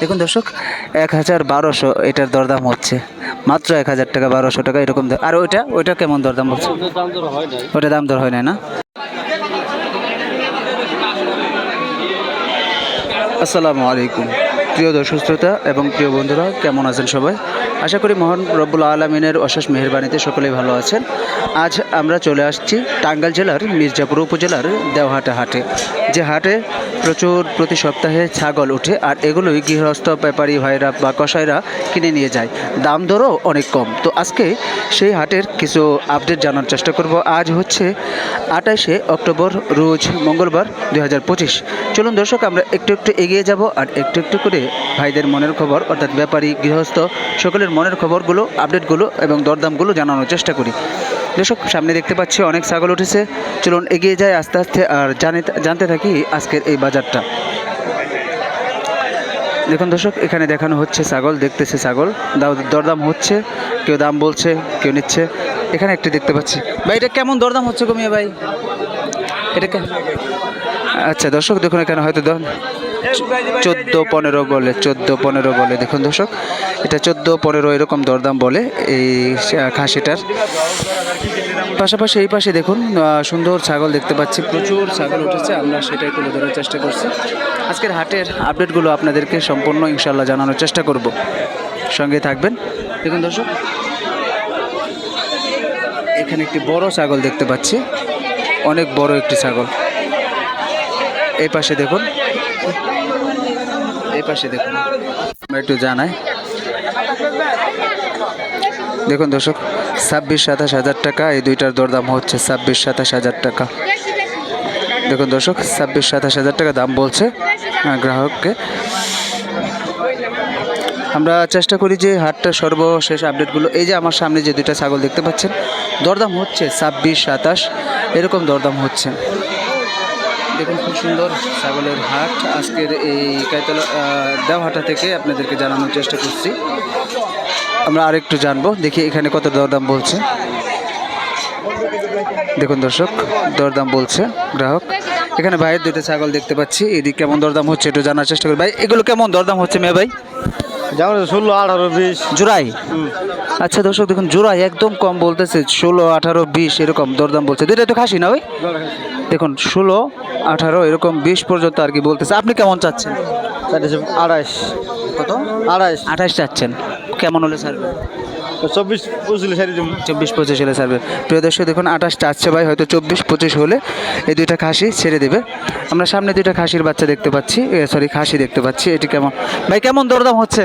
দেখুন দর্শক এক হাজার বারোশো এটার দরদাম হচ্ছে। মাত্র এক হাজার টাকা বারোশো টাকা এরকম আর ওইটা ওইটা কেমন দরদাম হচ্ছে? ওটা দাম দর হয় না না? আসসালামু আলাইকুম। প্রিয় দর্শক শ্রোতা এবং প্রিয় বন্ধুরা, কেমন আছেন সবাই? আশা করি মহান রব্বুল আলমিনের অশেষ মেহেরবানিতে সকলেই ভালো আছেন। আজ আমরা চলে আসছি টাঙ্গাইল জেলার মির্জাপুর উপজেলার দেওহাটা হাটে, যে হাটে প্রচুর প্রতি সপ্তাহে ছাগল ওঠে আর এগুলোই গৃহস্থ, ব্যাপারী ভাইরা বা কসাইরা কিনে নিয়ে যায়। দাম দরও অনেক কম। তো আজকে সেই হাটের কিছু আপডেট জানার চেষ্টা করব। আজ হচ্ছে আঠাশে অক্টোবর, রোজ মঙ্গলবার দু হাজার পঁচিশ। চলুন দর্শক, আমরা একটু একটু এগিয়ে যাব আর একটু একটু করে ভাইদের মনের খবর, অর্থাৎ ব্যাপারী গৃহস্থ, সকলের মনের খবরগুলো, আপডেটগুলো এবং দরদামগুলো জানানোর চেষ্টা করি। দর্শক, সামনে দেখতে পাচ্ছি অনেক ছাগল উঠেছে। চলুন এগিয়ে যায় আস্তে আস্তে আর জানে জানতে থাকি আজকের এই বাজারটা। দেখুন দর্শক, এখানে দেখানো হচ্ছে ছাগল, দেখতেছে ছাগল। দরদাম হচ্ছে, কেউ দাম বলছে, কেউ নিচ্ছে। এখানে একটি দেখতে পাচ্ছি। ভাই, এটা কেমন দরদাম হচ্ছে কমিয়ে ভাই? এটা আচ্ছা দর্শক, দেখুন এখানে হয়তো দর চোদ্দ পনেরো বলে, চোদ্দ পনেরো বলে। দেখুন দর্শক, এটা চোদ্দ পনেরো এরকম দরদাম বলে এই খাসিটার। পাশাপাশি এই পাশে দেখুন সুন্দর ছাগল দেখতে পাচ্ছি। প্রচুর ছাগল উঠেছে, আমরা সেটাই তুলে ধরার চেষ্টা করছি। আজকের হাটের আপডেটগুলো আপনাদেরকে সম্পূর্ণ ইনশাল্লাহ জানানোর চেষ্টা করব। সঙ্গে থাকবেন। দেখুন দর্শক, এখানে একটি বড় ছাগল দেখতে পাচ্ছি। অনেক বড় একটি ছাগল। এই পাশে দেখুন এই পাশে দেখুন। একটু জানাই। দেখুন দর্শক, ছাব্বিশ, সাতাশ হাজার টাকা, এই দুইটার দরদাম হচ্ছে ছাব্বিশ, সাতাশ হাজার টাকা। দেখুন দর্শক, ছাব্বিশ, সাতাশ হাজার টাকা দাম বলছে গ্রাহককে। আমরা চেষ্টা করি যে হাটটা সর্বশেষ আপডেটগুলো, এই যে আমার সামনে যে দুইটা ছাগল দেখতে পাচ্ছেন, দরদাম হচ্ছে ছাব্বিশ, সাতাশ, এরকম দরদাম হচ্ছে। দেখুন খুব সুন্দর ছাগলের হাট। আজকের এই কাইতলা দেওহাটা থেকে আপনাদেরকে জানানোর চেষ্টা করছি। আমরা আরেকটু জানব দেখি এখানে কত দরদাম বলছে। দেখুন দর্শক দরদাম বলছে গ্রাহক। এখানে ভাইয়ের দুটো ছাগল দেখতে পাচ্ছি। এদিক কেমন দরদাম হচ্ছে একটু জানার চেষ্টা করি। ভাই এগুলো কেমন দরদাম হচ্ছে মেয়ে ভাই? যেমন ষোলো আঠারো বিশ। জোড়াই আচ্ছা দর্শক দেখুন জোড়াই একদম কম বলতেছে ষোলো আঠারো বিশ এরকম দরদাম বলছে। দুইটা তো খাসি না ওই? দেখুন ষোলো আঠারো এরকম বিশ পর্যন্ত আর কি বলতেছে। আপনি কেমন চাচ্ছেন? আড়াইশ। কত? আড়াইশ। আঠাশ চাচ্ছেন। কেমন হলে ছাড়বে চব্বিশ পঁচিশ সারি চব্বিশ পঁচিশ হলে ছাড়বে প্রিয় দর্শক দেখুন আঠাশ চাচ্ছে ভাই হয়তো চব্বিশ পঁচিশ হলে এই দুইটা খাসি ছেড়ে দেবে। আমরা সামনে দুইটা খাসির বাচ্চা দেখতে পাচ্ছি সরি খাসি দেখতে পাচ্ছি এটি কেমন? ভাই কেমন দরদাম হচ্ছে?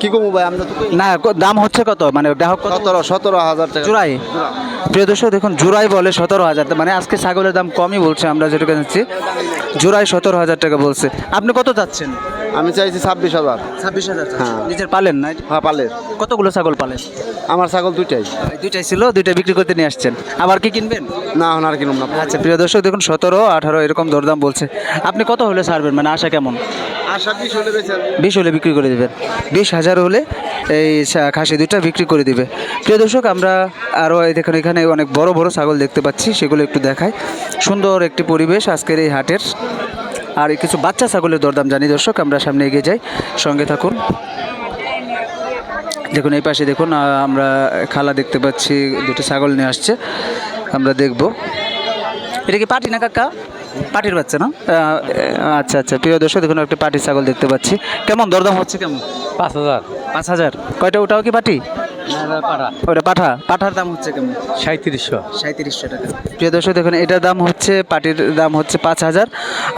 কি কমু ভাই আমরা না দাম হচ্ছে কত? মানে গ্রাহক সতেরো সতেরো হাজার টাকা। জোড়াই প্রিয় দর্শক দেখুন জোড়াই বলে সতেরো হাজার মানে আজকে ছাগলের দাম কমই বলছে আমরা যেটুকু জানছি। জোড়াই সতেরো হাজার টাকা বলছে। আপনি কত চাচ্ছেন? আমি চাইছি ছাব্বিশ হাজার। ছাব্বিশ হাজার হ্যাঁ। নিজের পালেন না? হ্যাঁ পালের। কতগুলো ছাগল পালেন? আমার ছাগল দুইটাই। দুইটাই ছিল দুইটা বিক্রি করতে নিয়ে আসছেন। আবার কি কিনবেন? না আর কিনুম না। আচ্ছা প্রিয় দর্শক দেখুন সতেরো আঠারো এরকম দরদাম বলছে। আপনি কত হলে ছাড়বেন? মানে আশা কেমন? আর ছাব্বিশ হলে বিশ হলে বিক্রি করে দেবেন। বিশ হাজার হলে এই খাসি দুইটা বিক্রি করে দিবে। প্রিয় দর্শক আমরা আরও দেখুন এখানে অনেক বড় বড় ছাগল দেখতে পাচ্ছি। সেগুলো একটু দেখায় সুন্দর একটি পরিবেশ আজকের এই হাটের। আর কিছু বাচ্চা ছাগলের দরদাম জানি দর্শক আমরা সামনে এগিয়ে যাই। সঙ্গে থাকুন। দেখুন এই পাশে দেখুন আমরা খালা দেখতে পাচ্ছি দুটো ছাগল নিয়ে আসছে। আমরা দেখব। এটা কি পাটি না কাকা? পাটির বাচ্চা না? আচ্ছা আচ্ছা। প্রিয় দর্শক দেখুন একটা পাটির ছাগল দেখতে পাচ্ছি। কেমন? দরদাম হচ্ছে কেমন? পাঁচ হাজার। পাঁচ হাজার। কয়টা? ওটাও কি পাটি? ওটা পাঠা? পাঠার দাম হচ্ছে কেমন? সাঁত্রিশশো সাঁত্রিশশো টাকা। প্রিয় দর্শক দেখুন এটার দাম হচ্ছে পাটির দাম হচ্ছে পাঁচ হাজার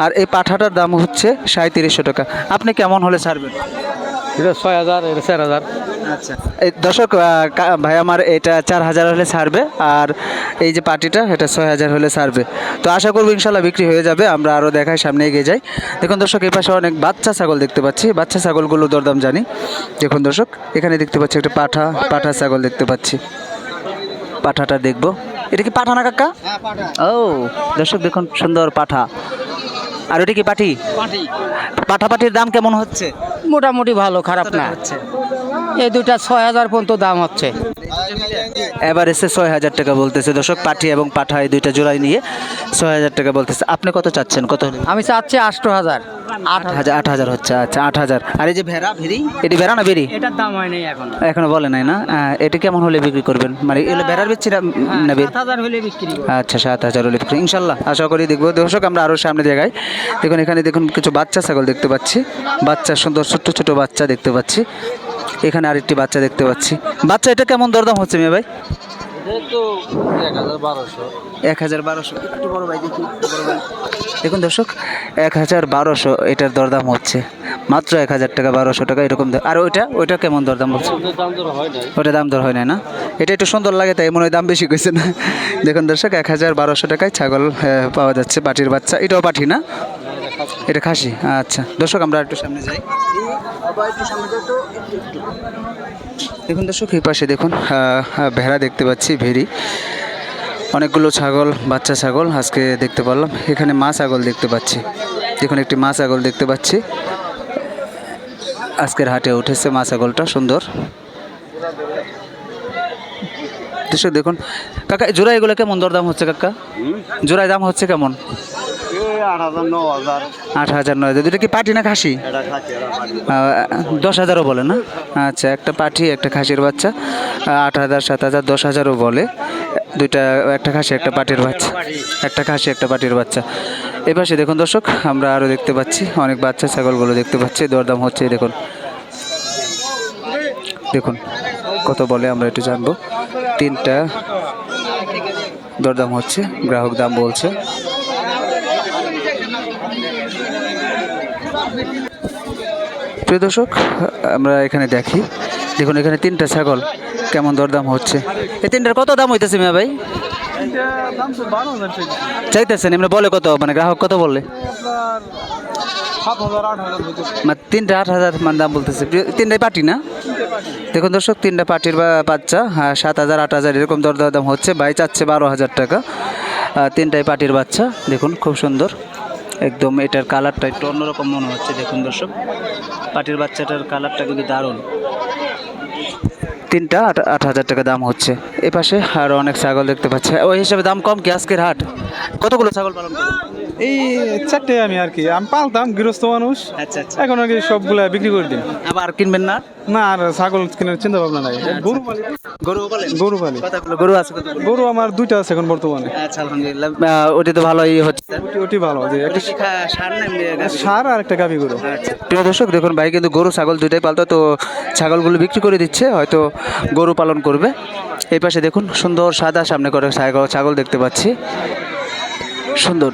আর এই পাঠাটার দাম হচ্ছে সাঁত্রিশশো টাকা। আপনি কেমন হলে ছাড়বেন? এটা ছয় হাজার এটা চার হাজার। আচ্ছা। এই দর্শক ভাই আমার এটা চার হাজার হলে ছাড়বে আর এই যে পার্টিটা এটা ছয় হাজার হলে ছাড়বে। তো আশা করব ইনশাল্লাহ বিক্রি হয়ে যাবে আমরা আরও দেখাই সামনে এগিয়ে যাই। দেখুন দর্শক এই পাশে অনেক বাচ্চা ছাগল দেখতে পাচ্ছি। বাচ্চা ছাগলগুলো দরদাম জানি। দেখুন দর্শক এখানে দেখতে পাচ্ছি একটা পাঠা পাঠা ছাগল দেখতে পাচ্ছি। পাঠাটা দেখব। এটা কি পাঠা না কাকা? ও দর্শক দেখুন সুন্দর পাঠা। আর ওটা কি পাঠি? পাঠা। পাঠির দাম কেমন হচ্ছে? মোটামুটি ভালো খারাপ না। হচ্ছে? এই দুটা ছয় হাজার পর্যন্ত দাম হচ্ছে। এভারেজে ছয় হাজার টাকা বলতেছে। দর্শক পাঠি এবং পাঠা এই দুইটা জোড়াই নিয়ে ছয় হাজার টাকা বলতেছে। আপনি কত চাচ্ছেন? কত আমি চাচ্ছি আষ্ট হাজার। আট হাজার আট হাজার হচ্ছে। আচ্ছা আট হাজার। আর এই যে ভেড়া ভেরি এটি ভেড়া না বেরি এটার দাম হয় নাই এখন। এখনও বলে নাই না? এটি কেমন হলে বিক্রি করবেন? মানে এগুলো ভেড়ার বেচছি না না সাত হাজার হলে বিক্রি আচ্ছা সাত হাজার হলে বিক্রি। ইনশাল্লাহ আশা করি দেখব। দর্শক আমরা আরও সামনে জায়গায় দেখুন এখানে দেখুন কিছু বাচ্চা ছাগল দেখতে পাচ্ছি। বাচ্চা সুন্দর ছোট্ট ছোট বাচ্চা দেখতে পাচ্ছি। এখানে আরেকটি বাচ্চা দেখতে পাচ্ছি। বাচ্চা এটা কেমন দরদাম হচ্ছে মেয়ে ভাই? এক হাজার বারোশো। একটু বড় ভাই দেখি। দেখুন দর্শক এক হাজার বারোশো এটার দরদাম হচ্ছে। মাত্র এক হাজার টাকা বারোশো টাকা এরকম আর ওইটা ওইটা কেমন দরদাম হচ্ছে? ওটা দাম দর হয় না না? এটা একটু সুন্দর লাগে তাই মনে হয় দাম বেশি কইছে না। দেখুন দর্শক এক হাজার বারোশো টাকায় ছাগল পাওয়া যাচ্ছে পাটির বাচ্চা। এটাও পাঠি না? এটা খাসি? আচ্ছা। দর্শক আমরা একটু সামনে যাই। দেখুন দর্শক এই পাশে দেখুন ভেড়া দেখতে পাচ্ছি ভেড়ি। অনেকগুলো ছাগল বাচ্চা ছাগল আজকে দেখতে পারলাম। এখানে মা ছাগল দেখতে পাচ্ছি। দেখুন একটি মা ছাগল দেখতে পাচ্ছি। আজকের হাটে উঠেছে মা ছাগলটা সুন্দর। দেখুন কাকা জোড়া এগুলো কেমন দরদাম হচ্ছে কাকা? জোড়ায় দাম হচ্ছে কেমন? আট হাজার নয় হাজার। দুটো কি পাটি না খাসি? দশ হাজারও বলে না? আচ্ছা একটা পাঠি একটা খাসির বাচ্চা। আট হাজার সাত হাজার দশ হাজারও বলে। দুইটা একটা খাসি একটা পাটির বাচ্চা। একটা খাসি একটা পাটির বাচ্চা। এ পাশে দেখুন দর্শক আমরা আরও দেখতে পাচ্ছি। অনেক বাচ্চা ছাগলগুলো দেখতে পাচ্ছি। দরদাম হচ্ছে দেখুন। দেখুন কত বলে আমরা একটু জানব। তিনটা দরদাম হচ্ছে গ্রাহক দাম বলছে। প্রিয় দর্শক, আমরা এখানে দেখি। দেখুন, এখানে তিনটা ছাগল কেমন দরদাম হচ্ছে। এই তিনটার কত দাম হইতেছে মিয়া ভাই? চাইতেছেন, এমনি বলে কত? মানে গ্রাহক কত বললে? মানে তিনটা আট হাজার মানে দাম বলতেছে। তিনটাই পার্টি না? দেখুন দর্শক, তিনটা পার্টির বা বাচ্চা হ্যাঁ সাত হাজার, আট হাজার এরকম দর দাম হচ্ছে। ভাই চাচ্ছে বারো হাজার টাকা। তিনটাই পার্টির বাচ্চা, দেখুন, খুব সুন্দর। একদম এটার কালারটা একটু অন্যরকম মনে হচ্ছে, দেখুন দর্শক। পাটির বাচ্চাটার কালারটা কিন্তু দারুণ। তিনটা, আট হাজার টাকা দাম হচ্ছে। এ পাশে আরও অনেক ছাগল দেখতে পাচ্ছে। ওই হিসাবে দাম কম কি আজকের হাট? কতগুলো ছাগল পালন করেন? এই চারটে আমি আর কি আমি পালতাম গৃহস্থ মানুষ। আচ্ছা আচ্ছা। এখন আর কি সবগুলা বিক্রি করে দিন আবার কিনবেন না? না আর ছাগল কেনার চিন্তা ভাবনা নাই। গরু গরু বলেন গরু পালি। কতগুলো গরু আছে কতগুলো? গরু আমার দুইটা আছে এখন বর্তমানে। আচ্ছা আলহামদুলিল্লাহ। ওটি তো ভালোই হচ্ছে। ওটি ওটি ভালো যে একটা সার না সার আর একটা গাভি গরু। আচ্ছা। প্রিয় দর্শক দেখুন ভাই কিন্তু গরু ছাগল দুইটাই পালতো তো ছাগলগুলো বিক্রি করে দিচ্ছে হয়তো গরু পালন করবে। এই পাশে দেখুন সুন্দর সাদা সামনে করে ছাগল দেখতে পাচ্ছি। সুন্দর।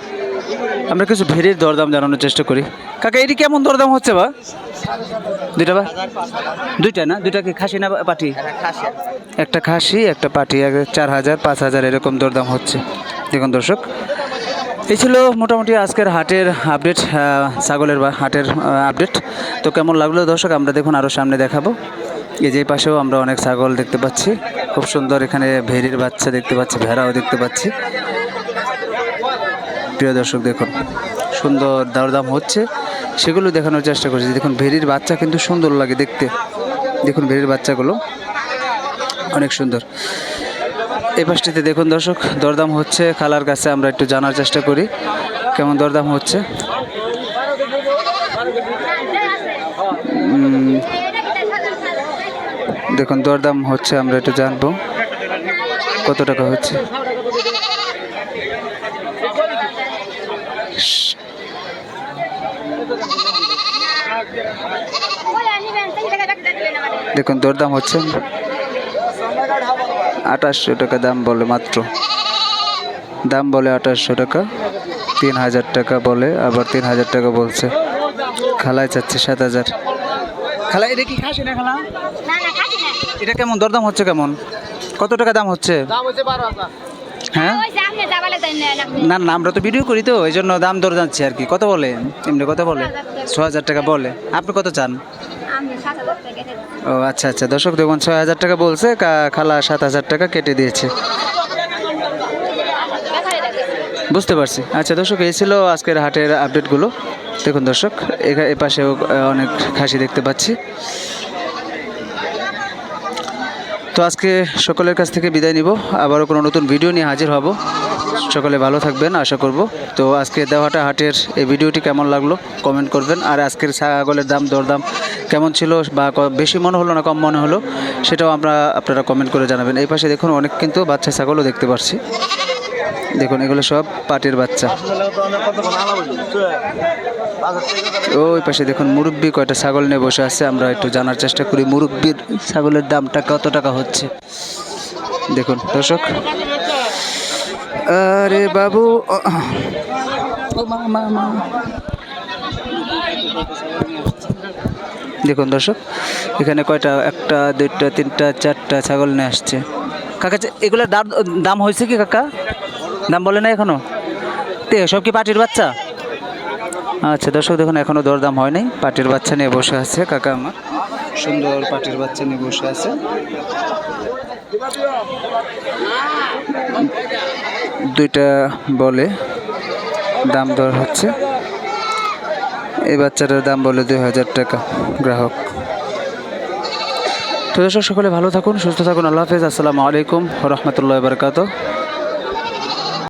আমরা কিছু ভেড়ির দরদাম জানানোর চেষ্টা করি। কাকা, এটি কেমন দরদাম হচ্ছে বা? দুইটা বা? দুইটা না? দুইটা কি খাসি না পাটি? একটা খাসি, একটা পাটি চার হাজার, পাঁচ হাজার এরকম দরদাম হচ্ছে। দেখুন দর্শক, এই ছিল মোটামুটি আজকের হাটের আপডেট ছাগলের বা হাটের আপডেট। তো কেমন লাগল দর্শক? আমরা দেখুন আরও সামনে দেখাবো। এই যে পাশেও আমরা অনেক ছাগল দেখতে পাচ্ছি। খুব সুন্দর এখানে ভেড়ির বাচ্চা দেখতে পাচ্ছি, ভেড়াও দেখতে পাচ্ছি। প্রিয় দর্শক, দেখুন, সুন্দর দরদাম হচ্ছে। সেগুলো দেখানোর চেষ্টা করছি। দেখুন ভেড়ির বাচ্চা কিন্তু সুন্দর লাগে দেখতে। দেখুন ভেড়ির বাচ্চাগুলো অনেক সুন্দর। এই পাশটিতে দেখুন দর্শক, দরদাম হচ্ছে। খালার কাছে আমরা একটু জানার চেষ্টা করি। কেমন দরদাম হচ্ছে? দেখুন, দরদাম হচ্ছে, আমরা একটু জানব। কত টাকা হচ্ছে? দেখুন দরদাম হচ্ছে। আঠাশশো টাকা দাম বলে মাত্র। দাম বলে আঠাশশো টাকা তিন হাজার টাকা বলে আবার তিন হাজার টাকা বলছে। খালায় চাচ্ছে সাত হাজার। খালা এটা কি খাসি না খালা? এটা কেমন দরদাম হচ্ছে কেমন? কত টাকা দাম হচ্ছে? হ্যাঁ? ওই যে আপনি যাবালে দেন না না না আমরা তো ভিডিও করি তো এই জন্য দাম দর যাচ্ছে আর কি। কত বলে? এমনি কত বলে। ছ হাজার টাকা বলে। আপনি কত চান? ও আচ্ছা আচ্ছা। দর্শক দেখুন ছয় হাজার টাকা বলছে খালা সাত হাজার টাকা কেটে দিয়েছে। বুঝতে পারছি। আচ্ছা দর্শক, এই ছিল আজকের হাটের আপডেটগুলো। দেখুন, দর্শক এ পাশেও অনেক খাসি দেখতে পাচ্ছি। তো আজকে সকলের কাছ থেকে বিদায় নিব। আবারও কোনো নতুন ভিডিও নিয়ে হাজির হব। সকলে ভালো থাকবেন, আশা করব। তো আজকে দেওয়াটা হাটের এই ভিডিওটি কেমন লাগল? কমেন্ট করবেন। আর আজকের ছাগলের দাম, দরদাম কেমন ছিল বা বেশি মনে হলো না কম মনে হলো সেটাও আমরা আপনারা কমেন্ট করে জানাবেন। এই পাশে দেখুন অনেক কিন্তু বাচ্চা ছাগলও দেখতে পাচ্ছি দেখুন এগুলো সব পাটির বাচ্চা। ওই পাশে দেখুন মুরব্বি কয়টা ছাগল নিয়ে বসে আছে আমরা একটু জানার চেষ্টা করি মুরব্বির ছাগলের দামটা কত টাকা হচ্ছে? দেখুন দর্শক। আরে বাবু মা, মা, মা। দেখুন দর্শক, এখানে কয়টা? একটা, দুইটা, তিনটা, চারটা ছাগল নিয়ে আসছে। কাকা এগুলোর দাম দাম হয়েছে কি কাকা? দাম বলে না এখনও? তে, সব কি পাটির বাচ্চা? আচ্ছা দর্শক দেখুন, এখনও দরদাম হয়নি পাটির বাচ্চা নিয়ে বসে আছে কাকা আমার। সুন্দর পাটির বাচ্চা নিয়ে বসে আছে। দুইটা বলে দাম দর হচ্ছে। এই বাচ্চাটার দাম বলে দুই হাজার টাকা, গ্রাহক। তো দর্শক, সকলে ভালো থাকুন, সুস্থ থাকুন, আল্লাহ হাফিজ, আসসালামু আলাইকুম রহমতুল্লাহ বারকাত